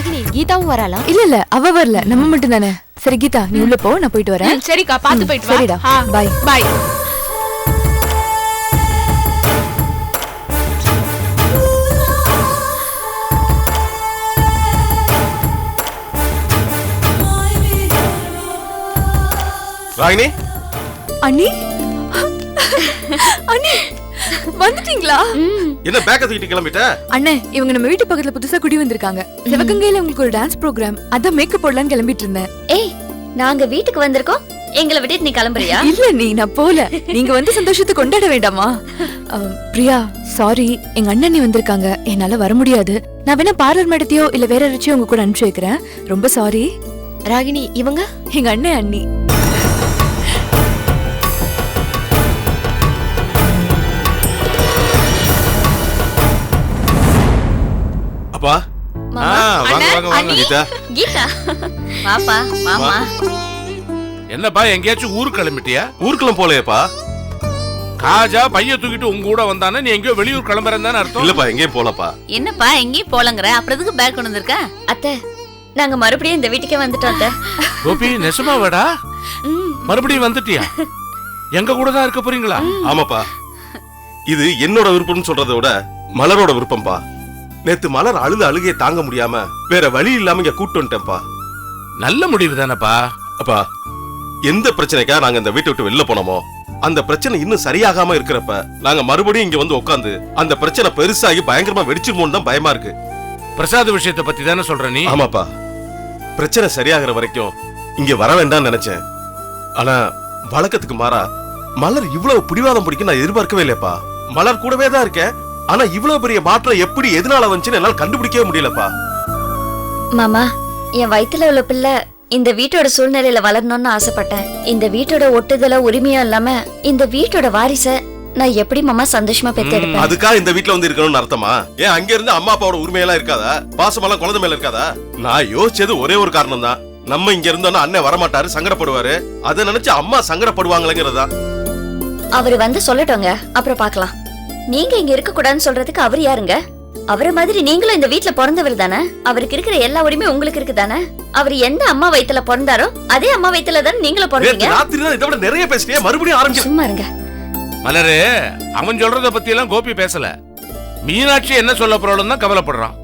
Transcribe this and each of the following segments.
ராகினி கீதாவும் வராளா? இல்ல இல்ல அவ வரல. நம்ம மட்டும் தானே சரி கீதா நீ உள்ள போ நான் போயிட்டு வரேன். சரிக்கா பாத்து போயிட்டு வா. சரிடா. Bye. பாய் ராகினி? அண்ணி? அண்ணி? வந்துட்டீங்களா? என்ன பேக்க தூக்கிட்டு கிளம்பிட்ட? அண்ணே இவங்க நம்ம வீட்டு பக்கத்துல புதுசா குடி வந்திருக்காங்க. சிவகங்கையில உங்களுக்கு ஒரு டான்ஸ் ப்ரோக்ராம் அதான் மேக்கப் போடலாம்னு கிளம்பிட்டு இருந்தேன். ஏய் நாங்க வீட்டுக்கு வந்திருக்கோம். எங்களை விட்டுட்டு நீ கிளம்புறியா? இல்ல நீ நான் போல. நீங்க வந்து சந்தோஷத்தை கொண்டாட வேண்டாமா? பிரியா சாரி எங்க அண்ணன் நீ வந்திருக்காங்க. என்னால வர முடியாது. நான் வேணா பார்லர் மேடத்தையோ இல்ல வேற யாராச்சும் உங்க கூட அனுப்பிச்சு வைக்கிறேன். ரொம்ப சாரி ராகினி இவங்க? எங்க அண்ணன் அண்ணி. அப்பா. ஆ, வாங்க வாங்க வாங்க. கீதா. கீதா. வாப்பா மாமா. என்னப்பா எங்கேயாச்சும் ஊருக்கு கிளம்பிட்டியா? ஊருக்குலாம் போலையேப்பா. காஜா பைய தூக்கிட்டு உங்க கூட வந்தானே நீ எங்கேயோ வெளியூர் கிளம்புறேன்னு தானே அர்த்தம்? இல்லப்பா எங்கேயும் போலப்பா. என்னப்பா எங்கேயும் போலங்கிற? அப்புறம் எதுக்கு பேக் கொண்டு வந்திருக்க? அத்தை நாங்க மறுபடியும் இந்த வீட்டுக்கே வந்துட்டோம் அத்தை. கோபி நெசமாவாடா? ம், மறுபடியும் வந்துட்டியா? எங்க கூட தான் இருக்க போறீங்களா? ஆமாப்பா. இது என்னோட விருப்பம்னு சொல்றதை விட மலரோட விருப்பம்பா. நேத்து மலர் அழுது அழுகையை தாங்க முடியாம வேற வழி இல்லாம இங்க கூட்டு வந்துட்டேன்ப்பா. நல்ல முடிவு தானப்பா? அப்பா எந்த பிரச்சனைக்கா நாங்க இந்த வீட்டை விட்டு வெளில போனோமோ? அந்த பிரச்சனை இன்னும் சரியாகாம இருக்கிறப்ப நாங்க மறுபடியும் இங்க வந்து உட்காந்து அந்த பிரச்சனை பெருசாகி பயங்கரமா வெடிச்சிருமோன்னு தான் பயமா இருக்கு. பிரசாத் விஷயத்தை பத்தி தானே சொல்ற நீ? ஆமாப்பா. பிரச்சனை சரியாகிற வரைக்கும் இங்க வர வேண்டாம்னு நினைச்சேன். ஆனா வழக்கத்துக்கு மாறா மலர் இவ்வளவு பிடிவாதம் பிடிக்கும் நான் எதிர்பார்க்கவே இல்லையப்பா. மலர் கூடவே தான் இருக்கேன். ஆனா இவ்வளவு பெரிய மாற்றம் எப்படி எதனால வந்துச்சுன்னு என்னால கண்டுபிடிக்கவே முடியலப்பா. மாமா என் வயித்துல உள்ள பிள்ளை இந்த வீட்டோட சூழ்நிலையில வளரணும்னு ஆசைப்பட்டேன். இந்த வீட்டோட ஒட்டுதல உரிமையும் இல்லாம இந்த வீட்டோட வாரிச நான் எப்படி மாமா சந்தோஷமா பெத்தெடுப்பேன் அதுக்காக இந்த வீட்ல வந்து இருக்கணும்னு அர்த்தமா? ஏன் அங்க இருந்து அம்மா அப்பாவோட உரிமையெல்லாம் இருக்காதா? பாசமெல்லாம் குழந்தை மேல இருக்காதா? நான் யோசிச்சது ஒரே ஒரு காரணம் தான் நம்ம இங்க இருந்தோம்னா அண்ணன் வரமாட்டாரு சங்கடப்படுவாரு. அதை நினைச்சு அம்மா சங்கடப்படுவாங்களேங்கிறதா அவரு வந்து சொல்லட்டோங்க அப்புறம் பார்க்கலாம். நீங்க இங்க இருக்க கூடாதுன்னு சொல்றதுக்கு அவர் யாருங்க? அவரை மாதிரி நீங்களும் இந்த வீட்ல பிறந்தவர் தானே? அவருக்கு இருக்கிற எல்லா உரிமையும் உங்களுக்கு இருக்கு தானே அவர் எந்த அம்மா வயித்துல பிறந்தாரோ அதே அம்மா வயித்துல தானே நீங்களும் பிறந்தீங்க? ராத்திரி தான் இதை விட நிறைய பேசிட்டே மறுபடியும் ஆரம்பிச்சு சும்மா இருங்க. மலரு அவன் சொல்றத பத்தி எல்லாம் கோபி பேசல. மீனாட்சி என்ன சொல்ல போறாலும் தான் கவலைப்படுறான்.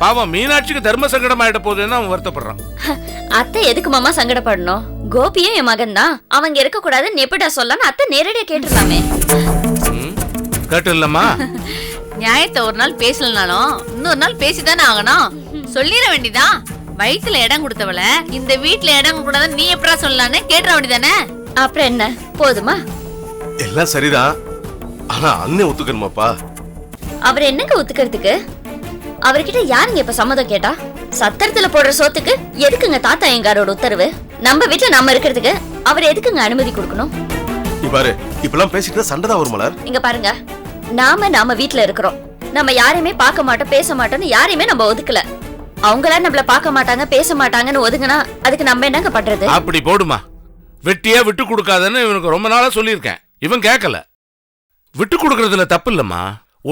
பாவம் மீனாட்சிக்கு தர்ம சங்கடம் ஆயிட்ட போதுன்னு அவன் வருத்தப்படுறான். அத்தை எதுக்கு மாமா சங்கடப்படணும்? கோபியும் என் மகன் தான் அவங்க இருக்க கூடாதுன்னு எப்படிடா சொல்லலாம் அத்தை நேரடியா கேட்டிருக்காமே? கேட்டு இல்லம்மா நியாயத்தை ஒரு நாள் பேசலனாலும் இன்னொரு நாள் பேசிதானே ஆகணும். சொல்லிட வேண்டியதான் வயித்துல இடம் கொடுத்தவள இந்த வீட்ல இடம் கூடாதுன்னு நீ எப்படா சொல்லலான்னு கேட்டுற வேண்டியதானே? அப்புறம் என்ன? போதுமா? எல்லாம் சரிதான் ஆனா அண்ணன் ஒத்துக்கணுமாப்பா? அவர் என்னங்க ஒத்துக்கிறதுக்கு? அவர்கிட்ட யாருங்க இப்ப சம்மதம் கேட்டா? சத்திரத்துல போடுற சோத்துக்கு எதுக்குங்க தாத்தா எங்காரோட உத்தரவு? நம்ம வீட்ல நம்ம இருக்கிறதுக்கு அவர் எதுக்குங்க அனுமதி கொடுக்கணும்? நீ பாரு இப்பெல்லாம் பேசிட்டு சண்டை தான் வரும் மலர். இங்க பாருங்க. நாம நாம வீட்ல இருக்கிறோம். நம்ம யாரையுமே பார்க்க மாட்டோம் பேச மாட்டோம்னு யாரையுமே நம்ம ஒதுக்கல. அவங்களா நம்மள பார்க்க மாட்டாங்க பேச மாட்டாங்கன்னு ஒதுங்கினா அதுக்கு நம்ம என்னங்க பண்றது? அப்படி போடுமா. வெட்டியா விட்டு கொடுக்காதன்னு இவனுக்கு ரொம்ப நாளா சொல்லியிருக்கேன். இவன் கேட்கல விட்டு கொடுக்கறதுல தப்பு இல்லம்மா.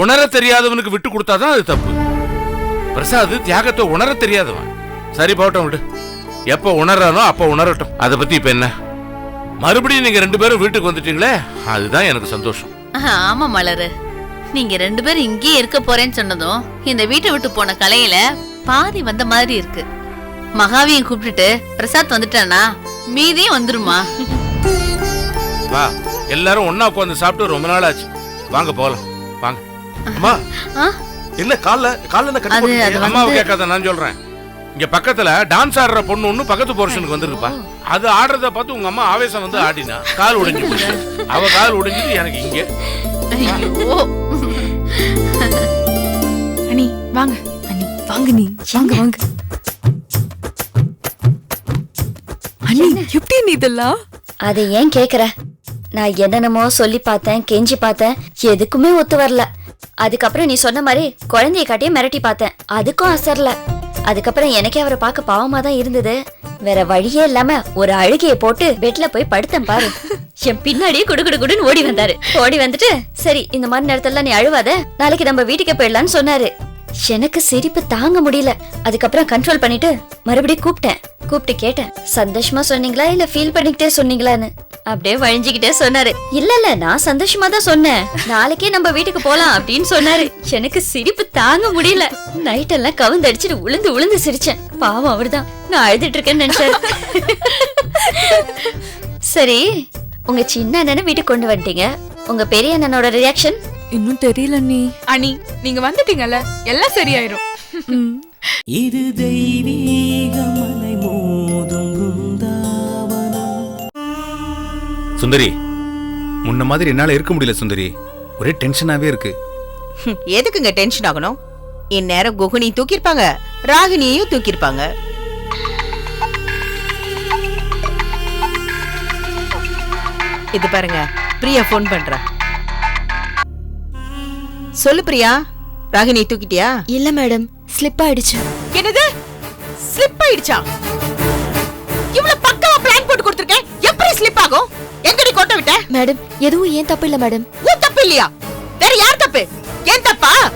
உணர தெரியாதவனுக்கு விட்டு கொடுத்தாதான் அது தப்பு. பிரசாத் தியாகத்தை உணர தெரியாதவன். சரி போட்டோம் விடு. எப்ப உணர்றானோ அப்ப உணரட்டும். அதை பத்தி இப்ப என்ன? மறுபடியும் நீங்க ரெண்டு பேரும் வீட்டுக்கு வந்துட்டீங்களே? அதுதான் எனக்கு சந்தோஷம். ஆஹா, ஆமா மலரு. நீங்க ரெண்டு பேரும் இங்கேயே இருக்க போறேன்னு சொன்னதும் இந்த வீட்டை விட்டு போன கலையில பாதி வந்த மாதிரி இருக்கு. மகாவியும் கூப்பிட்டுட்டு பிரசாத் வந்துட்டானா? மீதியும் வந்துருமா? வா எல்லாரும் ஒண்ணா உட்காந்து சாப்பிட்டு ரொம்ப நாள் ஆச்சு வாங்க போகலாம். வாங்க. அம்மா? என்ன கால்ல கால்ல என்ன கட்டி அம்மாவை கேட்காத நான் சொல்றேன். இங்க பக்கத்துல டான்ஸ் ஆடுற பொண்ணு ஒண்ணு பக்கத்து போர்ஷனுக்கு வந்திருப்பா அது ஆடுறத பார்த்து உங்க அம்மா ஆவேசம் வந்து ஆடினா. கால் உடைஞ்சு போச்சு. அவ கால் உடைஞ்சது எனக்கு இங்க. ஐயோ. அண்ணி வாங்க. அண்ணி வாங்க நீ. வாங்க வாங்க. அண்ணி எப்படி நீ இதெல்லாம்? அதை ஏன் கேக்குற? நான் என்னென்னமோ சொல்லி பார்த்தேன் கெஞ்சி பார்த்தேன் எதுக்குமே ஒத்து வரல. அதுக்கப்புறம் நீ சொன்ன மாதிரி குழந்தைய காட்டியே மிரட்டி பார்த்தேன். அதுக்கும் அசரல. அதுக்கப்புறம் எனக்கே அவரை பார்க்க பாவமா தான் இருந்தது. வேற வழியே இல்லாம ஒரு அழுகைய போட்டு பெட்ல போய் படுத்தேன் பாரு. என் பின்னாடியே குடு குடு குடுன்னு ஓடி வந்தாரு. ஓடி வந்துட்டு சரி இந்த மாதிரி நேரத்துல நீ அழுவாத. நாளைக்கு நம்ம வீட்டுக்கே போயிடலாம்னு சொன்னாரு. எனக்கு சிரிப்பு தாங்க முடியல. அதுக்கப்புறம் கண்ட்ரோல் பண்ணிட்டு மறுபடியும் கூப்பிட்டேன். கூப்பிட்டு கேட்டேன் சந்தோஷமா சொன்னீங்களா? இல்ல ஃபீல் பண்ணிக்கிட்டே சொன்னீங்களான்னு? அப்படியே வழிஞ்சுக்கிட்டே சொன்னாரு. இல்ல இல்ல நான் சந்தோஷமா தான் சொன்னேன். நாளைக்கே நம்ம வீட்டுக்கு போலாம் அப்படின்னு சொன்னாரு. எனக்கு சிரிப்பு தாங்க முடியல. நைட் எல்லாம் கவுந்தடிச்சிட்டு உளுந்து உளுந்து சிரிச்சேன். பாவம் அவர்தான். நான் அழுதுட்டு இருக்கேன்னு நினைச்சாரு. சரி உங்க சின்ன அண்ணனை வீட்டுக்கு கொண்டு வந்துட்டீங்க. உங்க பெரிய அண்ணனோட ரியாக்ஷன் இன்னும் தெரியல நீ. அனி நீங்க வந்துட்டீங்கல்ல எல்லாம் சரியாயிரும். இது தெய்வீக மலை மோதும் சுந்தரி முன்ன மாதிரி என்னால இருக்க முடியல சுந்தரி. ஒரே டென்ஷனாவே இருக்கு. எதுக்குங்க டென்ஷன் ஆகணும்? இந்நேரம் குகுனி தூக்கிருப்பாங்க ராகினியையும் தூக்கிருப்பாங்க இது பாருங்க பிரியா ஃபோன் பண்ற. சொல்லு பிரியா. ராகினி தூக்கிட்டியா? இல்ல மேடம் ஸ்லிப் ஆயிடுச்சு. என்னது? ஸ்லிப் ஆயிடுச்சா? இவ்வளவு பக்கமா பிளான் போட்டு கொடுத்திருக்கேன் எப்படி ஸ்லிப் ஆகும்? எங்கடி கொட்ட விட்ட? மேடம் எதுவும் ஏன் தப்பு இல்ல மேடம். உன் தப்பு இல்லையா? வேற யார் தப்பு? ஏன் தப்பா?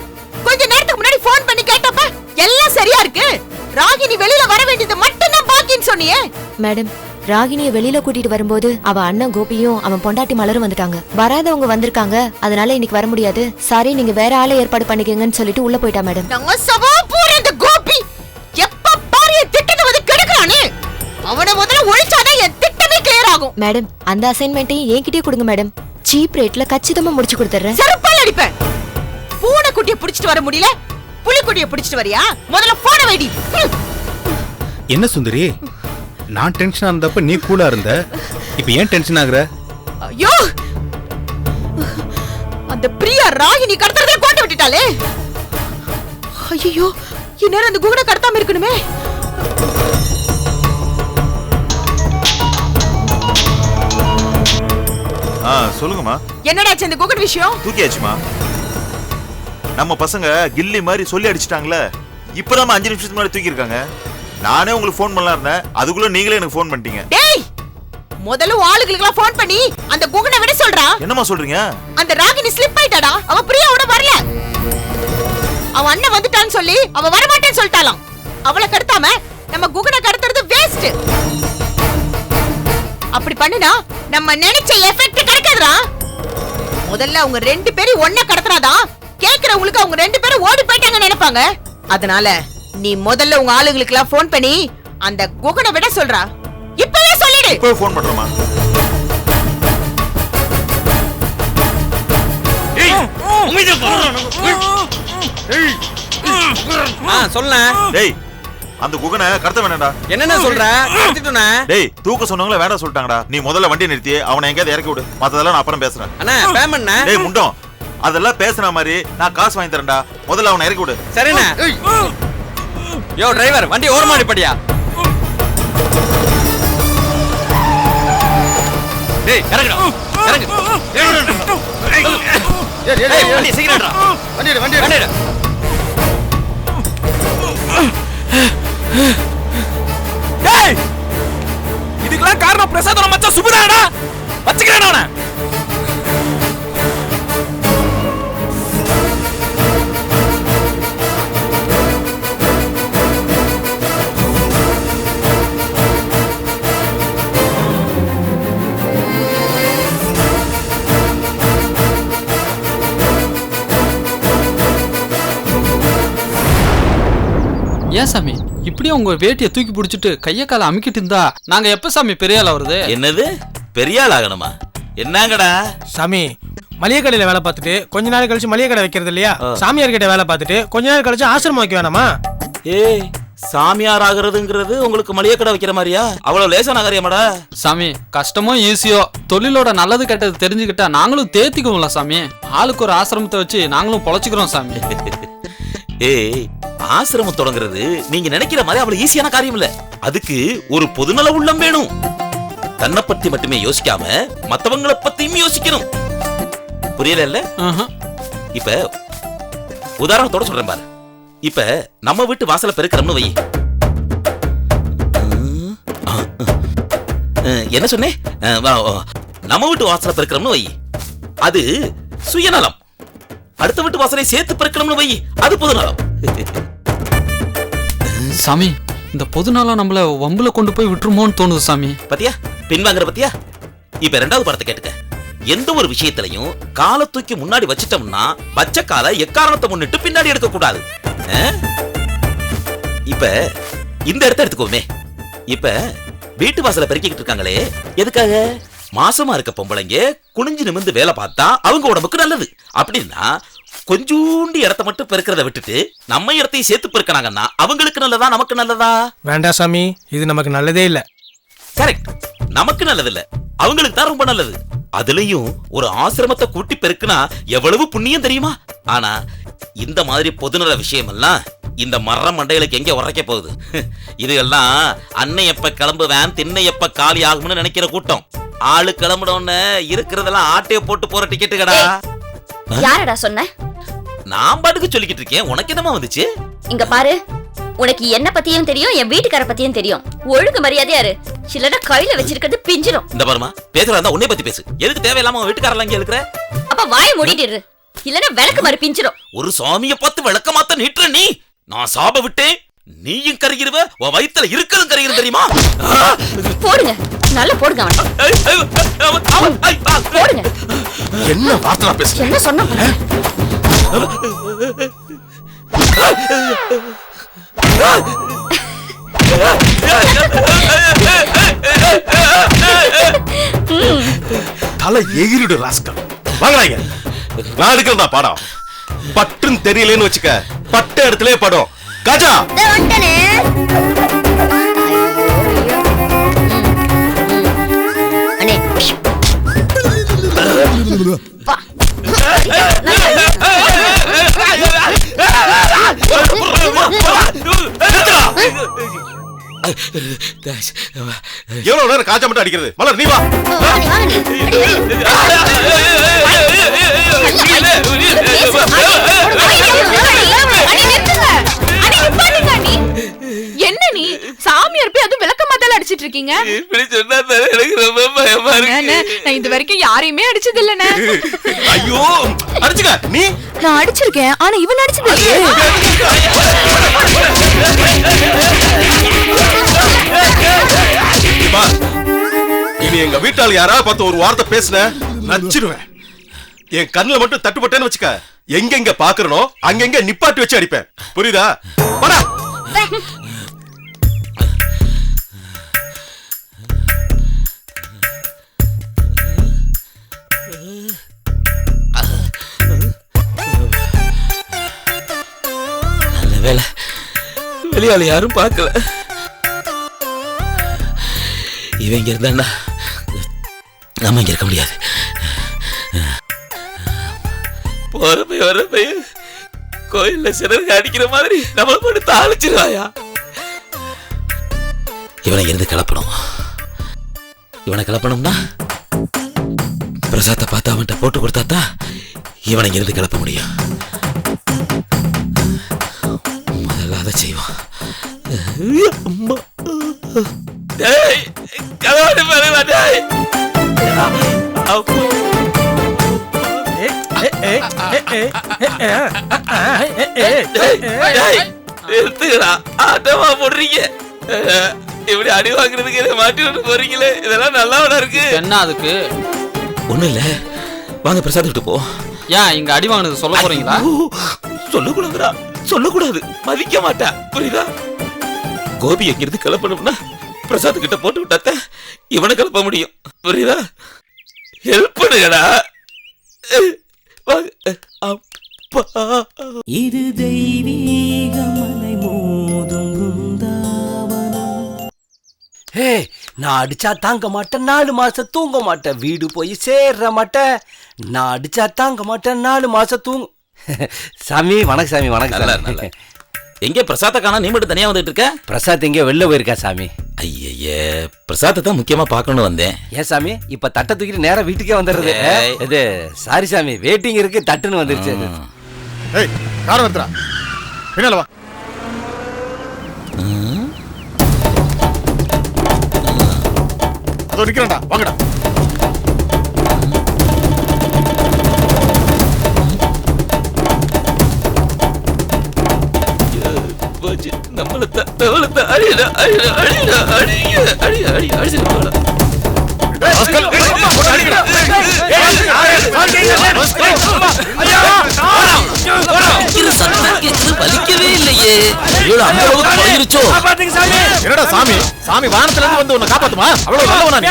கொஞ்ச நேரத்துக்கு முன்னாடி ஃபோன் பண்ணி கேட்டப்ப எல்லாம் சரியா இருக்கு. ராகினி வெளியில வர வேண்டியது மட்டும்தான் பாக்கின்னு சொன்னியே. மேடம் ராகினிய வெளியில கூட்டிட்டு வரும்போது அவ அண்ணன் கோபியும் அவன் பொண்டாட்டி மலரும் வந்துட்டாங்க. வராதவங்க வந்திருக்காங்க. அதனால இன்னைக்கு வர முடியாது. சாரி நீங்க வேற ஆளை ஏற்பாடு பண்ணிக்கங்கன்னு சொல்லிட்டு உள்ள போயிட்டா மேடம். கோபி எப்ப பாரு என் திட்டத்தை வந்து கெடுக்கிறானே? அவனை முதல்ல ஒழிச்சாதான் என் திட்டமே கிளியர் ஆகும். மேடம் அந்த அசைன்மெண்ட்டையும் என்கிட்டயே கொடுங்க மேடம். சீப் ரேட்ல கச்சிதமா முடிச்சு கொடுத்துறேன். செருப்பால் அடிப்பேன். பூனை குட்டியை புடிச்சிட்டு வர முடியல. புலிக்குட்டியை புடிச்சிட்டு வரியா? முதல்ல போன வைடி. என்ன சுந்தரி? நான் டென்ஷனா இருந்தப்ப நீ கூலா இருந்த. இப்ப ஏன் டென்ஷன் ஆகுற? ஐயோ! அந்த பிரியா ராகினி கடத்துறதை கொண்டு விட்டுட்டாளே! ஐயோ இந்நேரம் அந்த குகனை கடத்தாம இருக்கணுமே! ஆ சொல்லுங்கம்மா. என்னடாச்சு இந்த குகன் விஷயம்? தூக்கியாச்சுமா? நம்ம பசங்க கில்லி மாதிரி சொல்லி அடிச்சிட்டாங்களே. இப்பதான் அஞ்சு நிமிஷத்துக்கு முன்னாடி தூக்கியிருக்காங்க. நானே உங்களுக்கு ஃபோன் பண்ணலாம் இருந்தேன். அதுக்குள்ள நீங்களே எனக்கு ஃபோன் பண்ணிட்டீங்க. டேய் முதல்ல ஆளுகளுக்கு ஃபோன் பண்ணி அந்த குகனை விட சொல்றா. என்னம்மா சொல்றீங்க? அந்த ராகினி ஸ்லிப் ஆயிட்டாடா அவ பிரியாவோட வரல. அவ அண்ணன் வந்துட்டான்னு சொல்லி அவ வரமாட்டேன்னு சொல்லிட்டாலாம். அவளை கடத்தாம நம்ம குகனை கடத்துறது வேஸ்ட் அப்படி பண்ணுனா நம்ம நினைச்ச எஃபெக்ட் கிடைக்காதுடா. முதல்ல அவங்க ரெண்டு பேரும் ஒண்ணா கடத்துறாதான் கேக்குறவங்களுக்கு அவங்க ரெண்டு பேரும் ஓடி போயிட்டாங்க நினைப்பாங்க. அதனால நீ முதல்ல உங்க ஆளுங்களுக்கு எல்லாம் ஃபோன் பண்ணி அந்த குகனை விட சொல்றா. இப்பவே சொல்லிடு. இப்போ ஃபோன் பண்றோமா சொல்ல டேய் அந்த குகனை கடத்த வேண்டாம்டா என்னென்ன சொல்ற. டேய் தூக்க சொன்னவங்கள வேண்டாம் சொல்லிட்டாங்கடா. நீ முதல்ல வண்டி நிறுத்தி அவனை எங்கேயாவது இறக்கி விடு. மத்ததெல்லாம் நான் அப்புறம் பேசுறேன். அண்ணா பேமெண்ட்ண்ணே டேய் முண்டம். அதெல்லாம் பேசுன மாதிரி நான் காசு வாங்கி தரேன்டா. முதல்ல அவனை இறக்கி விடு. சரிண்ணே. யோ டிரைவர் வண்டி ஓரமாடி படியா டேய் இறங்குடா. இறங்கு. வண்டி சீக்கிரம்டா வண்டிடு வண்டி வண்டிடு டேய் இதுக்கெல்லாம் காரணம் பிரசாதோட மச்சான் சுபுதாடா வச்சுக்கிறேன் அவனை. ஏன் சாமி? இப்படியே உங்க வேட்டியை தூக்கி பிடிச்சிட்டு கைய காலை அமுக்கிட்டு இருந்தா நாங்க எப்ப சாமி பெரிய ஆள் வருது? என்னது? பெரிய ஆள் ஆகணுமா? என்னங்கடா? சாமி மளிகை கடையில வேலை பார்த்துட்டு கொஞ்ச நாள் கழிச்சு மளிகை கடை வைக்கிறது இல்லையா? சாமியார் கிட்ட வேலை பார்த்துட்டு கொஞ்ச நாள் கழிச்சு ஆசிரமம் வைக்க வேணாமா? ஏய் சாமியார் ஆகுறதுங்கிறது உங்களுக்கு மளிகை கடை வைக்கிற மாதிரியா? அவ்வளவு லேசான காரியமாடா. சாமி கஷ்டமோ ஈஸியோ தொழிலோட நல்லது கெட்டது தெரிஞ்சுக்கிட்டா நாங்களும் தேத்திக்குவோம்ல சாமி. ஆளுக்கு ஒரு ஆசிரமத்தை வச்சு நாங்களும் பொழைச்சிக்கிறோம் சாமி. ஏய் ஆசிரமம் தொடங்குறது நீங்க நினைக்கிற மாதிரி அவ்வளவு ஈஸியான காரியம் இல்ல அதுக்கு ஒரு பொதுநல உள்ளம் வேணும். தன்னை பத்தி மட்டுமே யோசிக்காம மத்தவங்கள பத்தியும் யோசிக்கணும். புரியல இல்ல. இப்ப உதாரணத்தோட சொல்றேன் பாரு. இப்ப நம்ம வீட்டு வாசல பெருக்கிறோம்னு வை என்ன சொன்னேன் அஹ், வா, வா. நம்ம வீட்டு வாசல பெருக்கிறோம்னு வை அது சுயநலம். அடுத்த வீட்டு வாசலை சேர்த்து பெருக்கணும்னு வை. அது பொதுநலம் சாமி இந்த பொது நாளா நம்மள வம்புல கொண்டு போய் விட்டுருமோன்னு தோணுது சாமி. பத்தியா? பின்வாங்குற பத்தியா? இப்ப ரெண்டாவது படத்தை கேட்டுக்க. எந்த ஒரு விஷயத்திலையும் காலை தூக்கி முன்னாடி வச்சிட்டோம்னா வச்ச காலை எக்காரணத்தை முன்னிட்டு பின்னாடி எடுக்க கூடாது ஆ? இப்ப இந்த இடத்த எடுத்துக்கோமே. இப்ப வீட்டு வாசல பெருக்கிக்கிட்டு இருக்காங்களே எதுக்காக? மாசமா இருக்க பொம்பளைங்க குனிஞ்சு நிமிர்ந்து வேலை பார்த்தா அவங்க உடம்புக்கு நல்லது. அப்படின்னா கொஞ்சூண்டி இடத்த மட்டும் பெருக்கிறத விட்டுட்டு நம்ம இடத்தையும் சேர்த்து பெருக்கினாங்கன்னா அவங்களுக்கு நல்லதா நமக்கு நல்லதா? வேண்டாம் சாமி இது நமக்கு நல்லதே இல்ல. கரெக்ட் நமக்கு நல்லது இல்ல. அவங்களுக்கு தான் ரொம்ப நல்லது. அதுலயும் ஒரு ஆசிரமத்தை கூட்டி பெருக்குனா எவ்வளவு புண்ணியம் தெரியுமா? ஆனா இந்த மாதிரி பொதுநல விஷயமெல்லாம் இந்த மர மண்டைகளுக்கு எங்க உரைக்க போகுது? இதெல்லாம் அன்னை எப்ப கிளம்புவேன் திண்ணை எப்ப காலி ஆகும்னு நினைக்கிற கூட்டம். ஆளு கிளம்புனோன்னு இருக்கிறதெல்லாம் ஆட்டைய போட்டு போற டிக்கெட்டு கடா. யாரடா சொன்ன? நான் பாட்டுக்கு சொல்லிக்கிட்டு இருக்கேன். உனக்கு என்னமா வந்துச்சு? இங்க பாரு. உனக்கு என்ன பத்தியும் தெரியும் என் வீட்டுக்கார பத்தியும் தெரியும். ஒழுங்கு மரியாதையா இரு. இல்லனா கையில வச்சிருக்கிறது பிஞ்சிரும். இந்த பாருமா பேசுறதா இருந்தா உன்னை பத்தி பேசு. எதுக்கு தேவையில்லாம உன் வீட்டுக்காரலாம் இங்க இருக்கிற? அப்ப வாய மூடிட்டு இரு. இல்லனா விளக்கு மாதிரி பிஞ்சிரும். ஒரு சாமியை பார்த்து விளக்க மாத்த நீட்டுற நீ. நான் சாப விட்டேன். நீயும் கருகிருவ உன் வயித்துல இருக்கிறதும் கருகிரும் தெரியுமா? போடுங்க. நல்லா போடுங்க அவனை. போடுங்க. என்ன வார்த்தை பேச என்ன சொன்ன தலை எகிரிடு ராஸ்கல். வாங்கலாங்க நான் எடுக்கிறதா பாடம். பட்டுன்னு தெரியலன்னு வச்சுக்க பட்ட இடத்துல படம். கஜா! எவ்வளவு நேரம் காஜா மட்டும் அடிக்கிறது? மலர் நீ வா. என்ன நீ? சாமியார் போய் அதுவும் விளக்க மாத்தால அடிச்சிட்டு இருக்கீங்க? இப்படி சொன்னா எனக்கு ரொம்ப பயமா அண்ணே, நான் இது வரைக்கும் யாரையுமே அடிச்சது இல்லனே ஐயோ அடிச்சுக்க. நீ? நான் அடிச்சிருக்கேன் ஆனா இவன் அடிச்சது இல்லையே. நீ எங்க வீட்டால் யாரா பார்த்து ஒரு வார்த்தை பேசுன? நச்சிருவேன் என் கண்ணுல மட்டும் தட்டுப்பட்டேன்னு வச்சுக்க எங்கெங்க பாக்குறனோ அங்கெங்க நிப்பாட்டி வச்சு அடிப்பேன். புரியுதா? போடா வேலை வெளியால யாரும் பார்க்கல. இவங்க இருந்தா நம்ம இங்க இருக்க முடியாது. போற போய் வர போய் கோயில்ல சிலருக்கு அடிக்கிற மாதிரி நம்மள போட்டு தாளிச்சிருவாயா? இவனை இருந்து கிளப்பணும். இவனை கிளப்பணும்னா பிரசாத்தை பார்த்து அவன்கிட்ட போட்டு கொடுத்தா தான் இவனை இருந்து கிளப்ப முடியும். முதல்ல அதை செய்வான் அம்மா. டேய், கதவாடி பாருடா, டேய். ஆட்டமா போடுறீங்க. இப்படி அடி வாங்குறதுக்கு என்னை மாட்டி விட்டு போறீங்களே? இதெல்லாம் நல்லா இருக்கு. என்ன அதுக்கு? ஒண்ணும் இல்ல. வாங்க பிரசாத் விட்டு போ. ஏன் இங்க அடி வாங்கினது சொல்ல போறீங்களா? சொல்லக்கூடாதுடா. சொல்லக்கூடாது. மதிக்க மாட்டா புரியுதா? கோபி எங்கிருந்து கிளப்பணும்னா பிரசாத் கிட்ட போட்டு விட்டாத்த இவனை கிளப்ப முடியும். புரியுதா? ஹெல்ப் பண்ணுங்கடா. இது தெய்வீக மலை மோதும் பிருந்தாவனம் ஹே நான் அடிச்சா தாங்க மாட்டேன் நாலு மாசம் தூங்க மாட்டேன். வீடு போய் சேர்ற மாட்டேன். நான் அடிச்சா தாங்க மாட்டேன் நாலு மாசம் தூங்க சாமி வணக்கம் சாமி வணக்கம். நல்லா எங்க பிரசாத்த காணா நீ மட்டும் தனியா வந்துட்டு இருக்க? பிரசாத் எங்கேயோ வெளில போயிருக்கா சாமி. ஐயய்ய பிரசாத்தை தான் முக்கியமா பார்க்கணும்னு வந்தேன். ஏன் சாமி? இப்ப தட்டை தூக்கிட்டு நேரா வீட்டுக்கே வந்துடுறது. ஏய். இது சாரி சாமி வெயிட்டிங் இருக்கு தட்டுன்னு வந்துருச்சு. ஏய் கார வந்துடா பின்னால வா. அதோ நிக்கிறேன்டா வாங்கடா. நம்மள தவளத்தை அடிடா அடிடா அடிடா அடிங்க அடி அடி அடிச்சு வலிக்கவே இல்லையே என்னடா சாமி சாமி வானத்துல இருந்து வந்து உன்னை காப்பாத்துமா அவ்வளவு நல்லவனா நீ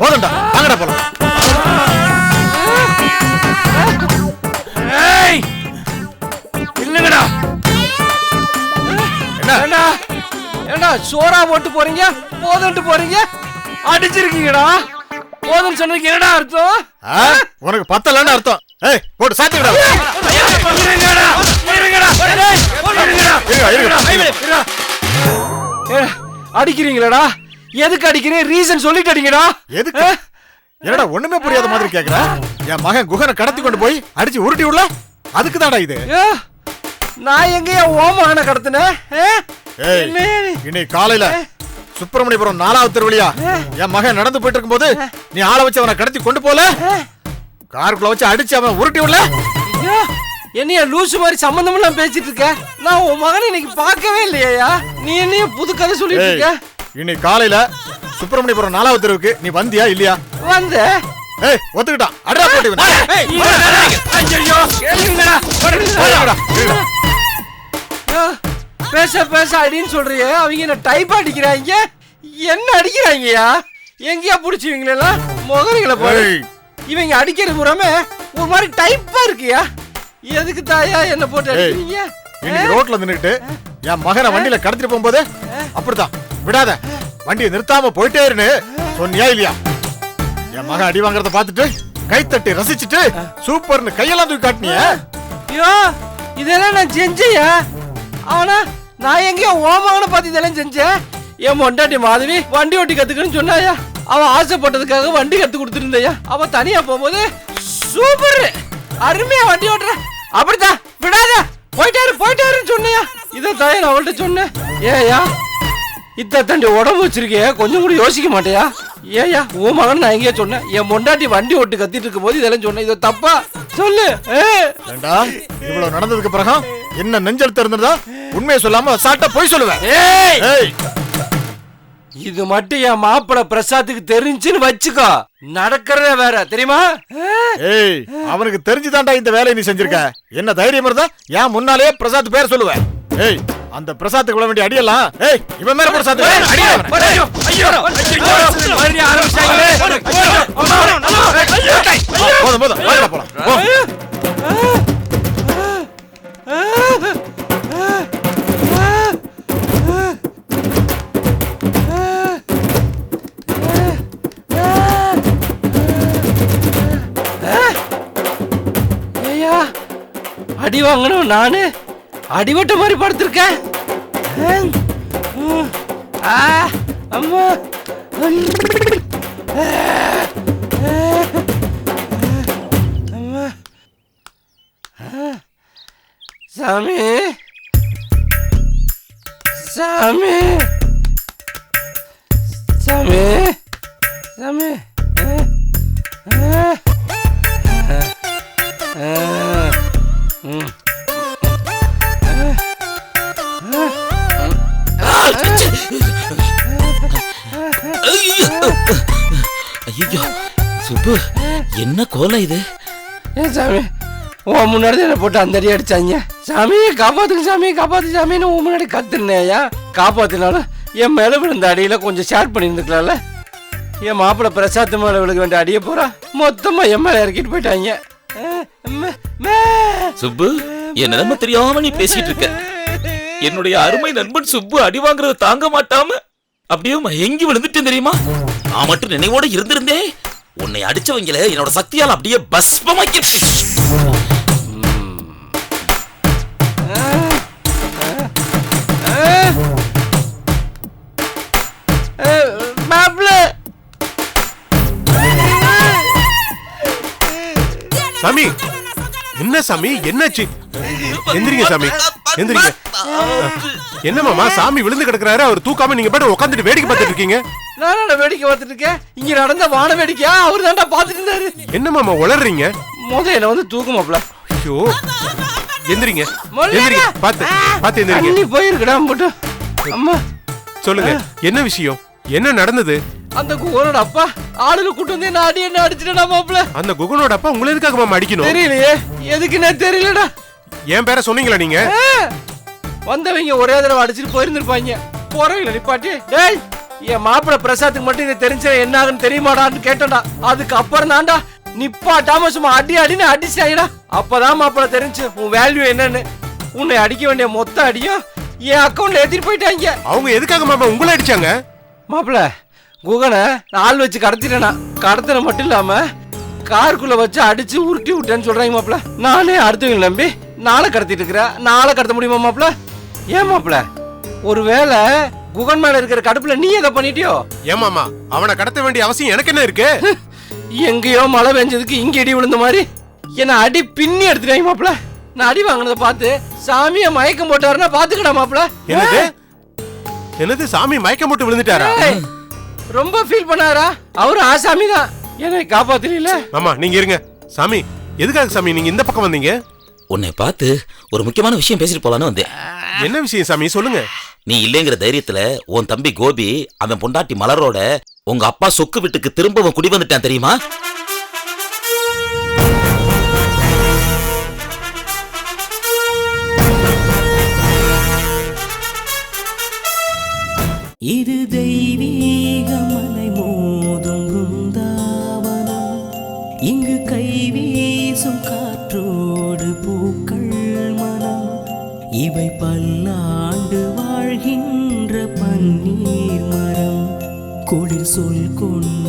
போதும்டா வாங்கடா போலாம் இல்லங்கடா என்ன ஏண்டா சோறா போட்டு போறீங்க? போதுன்ட்டு போறீங்க? அடிச்சிருக்கீங்கடா. போதுன்னு சொன்னதுக்கு என்னடா அர்த்தம்? உனக்கு பத்தலன்னு அர்த்தம். ஏய் போட்டு இருங்க. ஏ, அடிக்கிறீங்களடா. எதுக்கு அடிக்கிறீங்க? ரீசன் சொல்லிட்டு அடிங்கடா எதுக்கு என்னடா ஒண்ணுமே புரியாத மாதிரி கேக்குற? என் மகன் குகனை கடத்தி கொண்டு போய் அடிச்சு உருட்டி விடல? அதுக்கு இது. ஏ, நான் எங்கயா ஓமான கடத்தினேன்? இன்னைக்கு காலையில சுப்பிரமணியபுரம் நாலாவது திருவழியா? என் மகன் நடந்து போயிட்டு இருக்கும்போது நீ ஆளை வச்சு அவனை கடத்தி கொண்டு போல? காருக்குள்ள வச்சு அடிச்சு அவன் உருட்டி விடல? என்னைய லூசு மாதிரி சம்பந்தம் எல்லாம் பேசிட்டு இருக்க நான் உன் மகனை இன்னைக்கு பார்க்கவே இல்லையா நீ என்னைய புது கதை சொல்லிட்டு இருக்க இன்னைக்கு காலையில சுப்பிரமணியபுரம் நாலாவது தெருவுக்கு நீ வந்தியா இல்லையா? வந்த. ஏய் ஒத்துக்கிட்டான். அடா போட்டு. பேச பேச அடின்னு சொல்றியே. அவங்க என்ன டைப் அடிக்கிறாங்க? என்ன அடிக்கிறாங்கயா எங்கேயா பிடிச்சிவங்களெல்லாம் முகரிகளை பாரு ஏய். இவங்க அடிக்கிறது பூராமே ஒரு மாதிரி டைப்பா இருக்குயா எதுக்கு தாயா என்ன போட்டு அடிக்கிறீங்க? இன்னைக்கு ரோட்ல நின்னுட்டு என் மகனை வண்டியில கடத்திட்டு போகும்போது அப்படித்தான். விடாத. வண்டியை நிறுத்தாம போயிட்டே இருன்னு சொன்னியா இல்லையா? என் மகன் அடி வாங்குறத பார்த்துட்டு கைத்தட்டி ரசிச்சுட்டு சூப்பர்னு கையெல்லாம் தூக்கி காட்டினிய. ஐயோ இதெல்லாம் நான் செஞ்சேயா ஆனா நான் எங்கேயோ ஓமாங்கன்னு பார்த்து இதெல்லாம் செஞ்சேன். என் மொண்டாட்டி மாதவி வண்டி ஓட்டி கத்துக்கணும்னு சொன்னாயா? அவன் ஆசைப்பட்டதுக்காக வண்டி கத்து கொடுத்துருந்தையா? அவ தனியா போகும்போது சூப்பர்! அருமையா வண்டி ஓட்டுற. அப்படித்தான் விடாத. போயிட்டாரு போயிட்டாருன்னு சொன்னியா. இதை தான் நான் அவள்கிட்ட சொன்னேன். ஏயா இத்த தண்டி உடம்பு வச்சிருக்கே கொஞ்சம் கூட யோசிக்க மாட்டேயா? ஏயா உன் மகன் நான் எங்கேயா சொன்னேன். என் மொண்டாட்டி வண்டி ஓட்டு கத்திட்டு இருக்கும் போது இதெல்லாம் சொன்னேன். இது தப்பா? சொல்லு. ஏண்டா? இவ்வளவு நடந்ததுக்கு பிறகு என்ன நெஞ்செழுத்து இருந்ததா? உண்மையை சொல்லாம சாட்டா போய் சொல்லுவேன் ஏய். ஏய். இது மட்டும் என் மாப்பிள பிரசாத்துக்கு தெரிஞ்சுன்னு வச்சுக்கோ. நடக்கிறதே வேற தெரியுமா? ஏய் அவனுக்கு தெரிஞ்சுதான்டா இந்த வேலையை நீ செஞ்சிருக்க. என்ன தைரியம் இருந்தா ஏன் முன்னாலேயே பிரசாத் பேர் சொல்லுவேன் ஏய் அந்த பிரசாத்துக்கு விட வேண்டிய அடியெல்லாம் ஏய் இவன் மேல பிரசாத் போதும் போதும் போலாம் அடி வாங்கணும் நானு அடிபட்ட மாதிரி படுத்திருக்க. ஆ, அம்மா. அம்மா. சாமி. சாமி. சாமி. சாமி. என்ன கோலம் இது? ஏன் சாமி உன் முன்னாடி என்ன போட்டு அந்த அடி அடிச்சாங்க. சாமி காப்பாத்துங்க சாமி காப்பாத்து சாமின்னு உன் முன்னாடி கத்துனேயா காப்பாத்தினாலும் என் மேல விழுந்த அடியில கொஞ்சம் ஷேர் பண்ணியிருந்துக்கலாம்ல. என் மாப்பிள்ளை பிரசாத் மேல விழுக வேண்டிய அடியை போறா மொத்தமா என் மேல இறக்கிட்டு போயிட்டாங்க. சுப்பு என் நிலைமை தெரியாம நீ பேசிட்டு இருக்க. என்னுடைய அருமை நண்பன் சுப்பு அடி வாங்குறத தாங்க மாட்டாம அப்படியே மயங்கி விழுந்துட்டேன் தெரியுமா? நான் மட்டும் நினைவோட இருந்திருந்தேன். உன்னை அடிச்சவங்கள என்னோட சக்தியால் அப்படியே பஸ்பமாக்கி சாமி என்ன சாமி? என்னாச்சு? எந்திரிங்க சாமி. எந்திரிங்க. என்ன மாமா சாமி விழுந்து கிடக்குறாரு அவர் தூக்காம நீங்க பாட்டு உட்காந்துட்டு வேடிக்கை பார்த்துட்டு இருக்கீங்க? நானா வேடிக்கை பார்த்துட்டு இருக்கேன்? இங்க நடந்த வான வேடிக்கையா? அவர் தான்டா பார்த்துட்டு இருந்தாரு. என்ன மாமா உளறீங்க? முத என்ன வந்து தூக்கு மாப்பிள்ள ஐயோ. எந்திரிங்க? எந்திரிங்க. பாத்து பாத்து எந்திரிங்க. போயிருக்கடா அம்மா. சொல்லுங்க என்ன விஷயம்? என்ன நடந்தது? அந்த குகனோட அப்பா ஆளுல கூட்டு வந்து என்ன அடி என்ன அடிச்சிட்டா மாப்பிள்ள அந்த குகனோட அப்பா உங்களை எதுக்காக மாமா அடிக்கணும்? தெரியலையே. எதுக்குன்னே தெரியலடா. என் பேரை சொன்னீங்களா நீங்க? வந்தவங்க ஒரே தடவை அடிச்சிட்டு போயிருந்திருப்பாங்க. போறவங்கள நிப்பாட்டி டேய் என் மாப்பிள பிரசாத்துக்கு மட்டும் இது தெரிஞ்ச என்ன ஆகுன்னு தெரியுமாடான்னு கேட்டேன்டா. அதுக்கு அப்புறம் தான்டா. நிப்பாட்டாம சும்மா அடி அடின்னு அடிச்சாயிடா அப்பதான் மாப்பிள தெரிஞ்சு உன் வேல்யூ என்னன்னு. உன்னை அடிக்க வேண்டிய மொத்த அடியும் என் அக்கௌண்ட்ல ஏத்திட்டு போயிட்டாங்க. அவங்க எதுக்காக மாமா உங்களை அடிச்சாங்க? மாப்பிள குகனை நாள் வச்சு கடத்திட்டேனா? கடத்தின மட்டும் இல்லாம காருக்குள்ள வச்சு அடிச்சு உருட்டி விட்டேன்னு சொல்றாங்க மாப்பிள நானே அடுத்தவங்க நம்பி நாளை கடத்திட்டு இருக்கிறேன் நாளை கடத்த முடியுமா மாப்பிள ஏன் மாப்பிள ஒருவேளை குகன் மேல இருக்கிற கடுப்புல நீ எதை பண்ணிட்டியோ? ஏன் மாமா அவனை கடத்த வேண்டிய அவசியம் எனக்கு என்ன இருக்கு? எங்கேயோ மழை பெஞ்சதுக்கு இங்க இடி விழுந்த மாதிரி என்ன அடி பின்னி எடுத்துட்டாங்க மாப்பிள நான் அடி வாங்கினதை பார்த்து சாமிய மயக்கம் போட்டாருன்னா பாத்துக்கடா மாப்பிள என்னது சாமி மயக்கம் போட்டு விழுந்துட்டாரா? ரொம்ப ஃபீல் பண்ணாரா? அவரு ஆசாமி தான். என்னை காப்பாத்தல மாமா நீங்க இருங்க. சாமி எதுக்காக சாமி நீங்க இந்த பக்கம் வந்தீங்க? உன்னை பார்த்து ஒரு முக்கியமான விஷயம் பேசிட்டு போலான்னு வந்தேன். என்ன விஷயம் சாமி? சொல்லுங்க. நீ இல்லைங்கிற தைரியத்துல உன் தம்பி கோபி அவன் பொண்டாட்டி மலரோட உங்க அப்பா சொக்கு வீட்டுக்கு திரும்பவும் குடி வந்துட்டான் தெரியுமா? இது தெய்வீக மலை மோதும் பிருந்தாவனம் இங்கு கை வீசும் காற்றோடு பூக்கள் மனம். இவை பல்லாண்டு வாழ்கின்ற பன்னீர் மரம். குளிர் சொல் கொண்டு